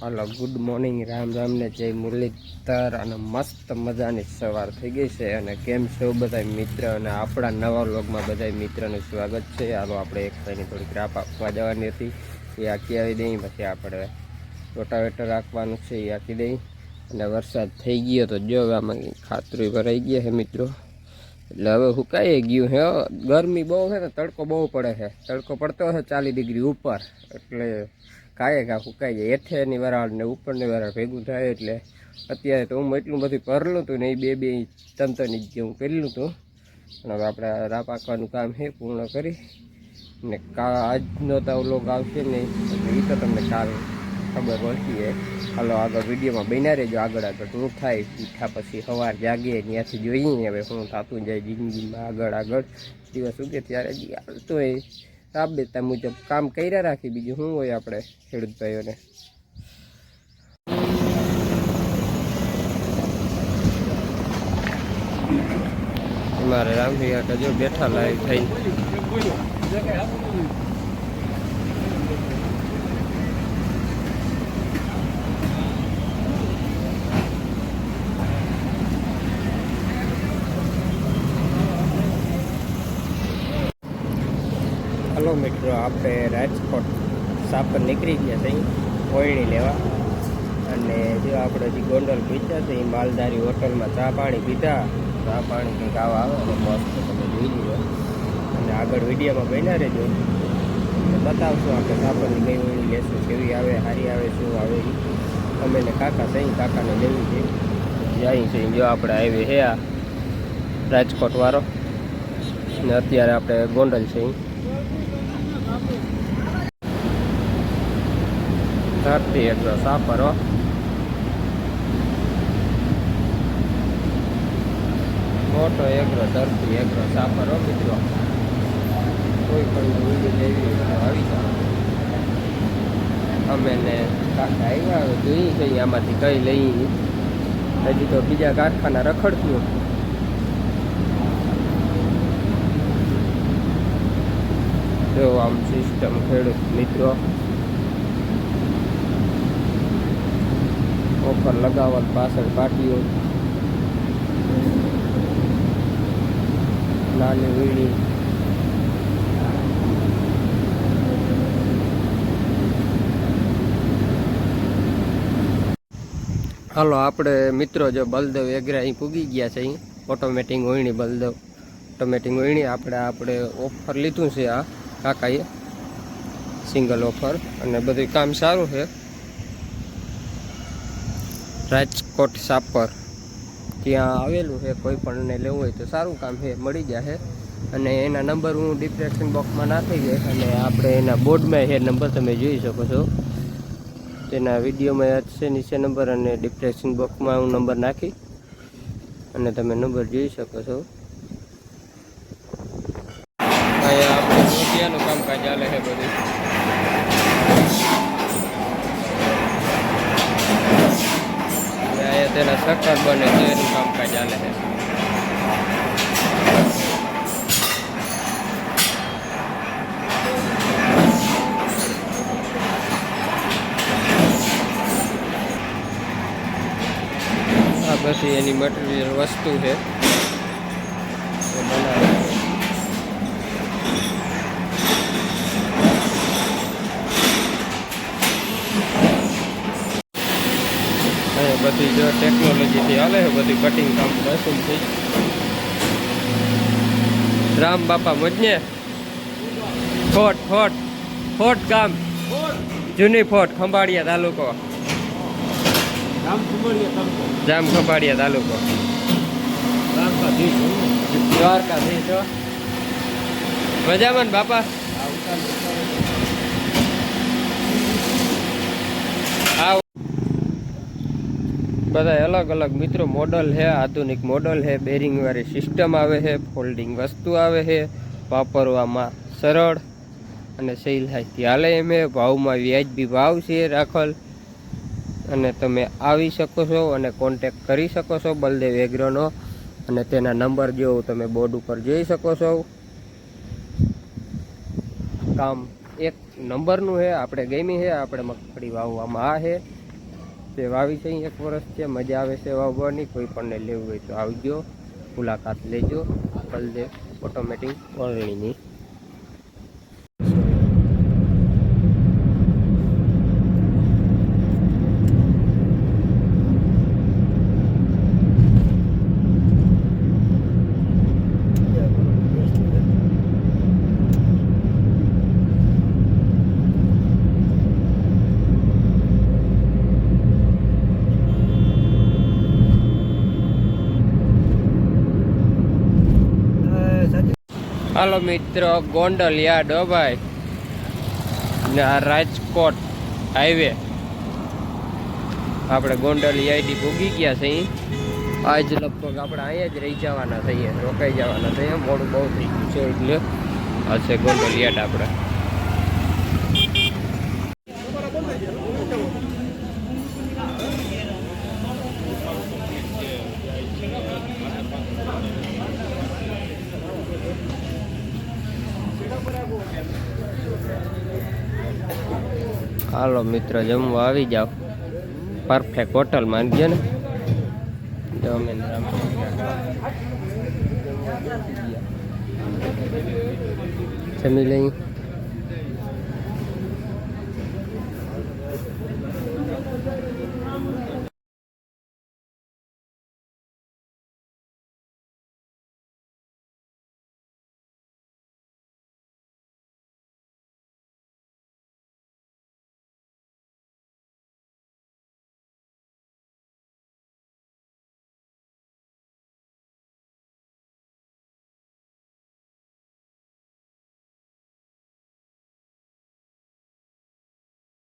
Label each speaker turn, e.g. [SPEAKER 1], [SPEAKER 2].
[SPEAKER 1] Hello good morning Ram Ram ને જય મુરલીધર અને મસ્ત મજાની સવાર થઈ ગઈ છે અને કેમ છો બધા મિત્ર અને આપણા નવા વ્લોગમાં બધા મિત્રનું સ્વાગત છે. હાલો, આપણે એક ભાઈની થોડીક રાપ આપવા જવાની હતી. એ આખી આવી દઈ, પછી આપણે રોટાવેટર રાખવાનું છે એ આખી દઈ. અને વરસાદ થઈ ગયો તો જો આમાં ખાતરું ભરાઈ ગયા છે મિત્રો. એટલે હવે સુકાઈ ગયું છે? ગરમી બહુ છે ને, તડકો બહુ પડે છે. તડકો પડતો હશે ચાલીસ ડિગ્રી ઉપર. એટલે કાંઈ ઘા સુકાઈ જાય. હેઠેની વરાળ ને ઉપરની વરાળ ભેગું થાય એટલે અત્યારે તો હું એટલું બધું ભરેલું હતું ને એ બે બે ત્રણ ત્રણ ઇંચ જેવું કરેલું હતું પણ હવે આપણે રા પાકવાનું કામ છે પૂર્ણ કરી. ને કા આજનો તો લોક આવશે નહીં. એ તો તમને કાલ ખબર પડતી હે. હાલો, આગળ વિડીયોમાં બન્યા રહેજો. આગળ આગળ શું થાય પીઠા પછી સવાર જાગે, ત્યાંથી જોઈએ હવે શું થતું જાય જિંદગીમાં આગળ આગળ. દિવસ ઉગે ત્યારે જે હાલતું હોય રાબેતા મુજબ કામ કર્યા રાખી બીજું શું હોય આપણે ખેડૂત ભાઈઓને? મારે રામભૈયા જો બેઠા લાઈવ થઈ હલો મિત્રો, આપણે રાજકોટ સાપર નીકળી ગયા છે. કોયણી લેવા. અને જો આપણે હજી ગોંડલ પીધા છે, એ માલધારી હોટલમાં ચા પાણી પીધા. ચા પાણી કંઈક આવા અને મસ્ત તમે જોઈ લીધો. અને આગળ વિડીયોમાં બન્યા રહેજો. બતાવશું આપણે સાપરની કઈ વળી લેશું, કેવી આવે, સારી આવે, શું આવે. અમે કાકા સહી કાકાને લેવી છે. જાય છે જો આપણે આવી હે આ રાજકોટ વાળો. ને અત્યારે આપણે ગોંડલ છે. ધરતી એટલો સાપરો મોટો એગ્રો ધરતી એગ્રો સાપરો મિત્રો. કોઈ પણ વીડિયો લેવી આવી જાવ અમે ને કાકા આવ્યા જોઈએ છે આમાંથી કઈ લઈ. હજી તો બીજા કારખાના રખડતું જો આમ સિસ્ટમ ખેડૂત મિત્રો. ઓફર લગાવવા પાછળ પાટીઓ. નાની વીણી. હાલો, આપણે મિત્રો જો બલદેવ એગ્રા અહીં પૂગી ગયા છે અહીં. ઓટોમેટિક વહીણી બલદેવ. ઓટોમેટિક વહીણી આપણે આપણે ઓફર લીધું છે આ. કાકાએ સિંગલ ઓફર અને બધું કામ સારું છે. રાજકોટ સાપર, ત્યાં આવેલું છે, કોઈ પણને લેવું હોય તો સારું કામ છે, મળી જશે અને એના નંબર હું ડિસ્ક્રિપ્શન બોક્સમાં નાખી દઈશ અને આપણે એના બોર્ડમાં છે નંબર તમે જોઈ શકો છો. તેના વિડીયોમાં છે, નીચે નંબર અને ડિસ્ક્રિપ્શન બોક્સમાં હું નંબર નાખી અને તમે નંબર જોઈ શકો છો અહીંયા મોતિયાનું કામકાજ ચાલે છે બધું. અહીંયા તેના સક્કર બને છે, એનું કામકાજ ચાલે છે. આ બધી એની મટીરિયલ વસ્તુ છે. બનાવે. બધી જો ટેકનોલોજીથી હાલે છે બધી કટિંગ કામ મશીનથી રામ બાપા મજને. ફોટ ફોટ ફોટ ગામ. જૂની ફોટ ખંભાળિયા તાલુકો. જામ ખંભાળિયા તાલુકો. દ્વારકાધીશ હો. મજામાં બાપા આ બધા અલગ અલગ મિત્રો મોડલ છે આધુનિક મોડલ છે બેરિંગ વાળી સિસ્ટમ આવે છે ફોલ્ડિંગ વસ્તુ આવે છે વાપરવામાં સરળ અને સહેલાઈથી હાલે એમ ભાવમાં વ્યાજબી ભાવ છે રાખલ અને તમે આવી શકો છો અને કોન્ટેક કરી શકો છો બલદેવ એગ્રોનો અને તેના નંબર જેવો તમે બોર્ડ ઉપર જોઈ શકો છો. કામ એક નંબરનું છે આપણે ગમી છે આપણે મગફળી વાવવામાં આ છે છે અહીં એક વર્ષ છે, મજા આવે છે વાવવાની કોઈ પણને લેવું હોય તો આવજો, મુલાકાત લેજો બલદેવ ઓટોમેટિક ઓરણીની હાલો મિત્રો ગોંડલ યાર્ડ ભાઈ ને આ રાજકોટ હાઈવે આપણે ગોંડલ યાર્ડી ભોગી ગયા છે આજ લગભગ આપણે અહીંયા જ રહી જવાના થઈએ રોકાઈ જવાના થઈએ મોડું બહુ થઈ ગયું છે એટલે આ ગોંડલ યાર્ડ આપણે હાલો મિત્ર જમવા આવી જાઓ. પરફેક્ટ હોટલ માનજો ને? જમી લઈ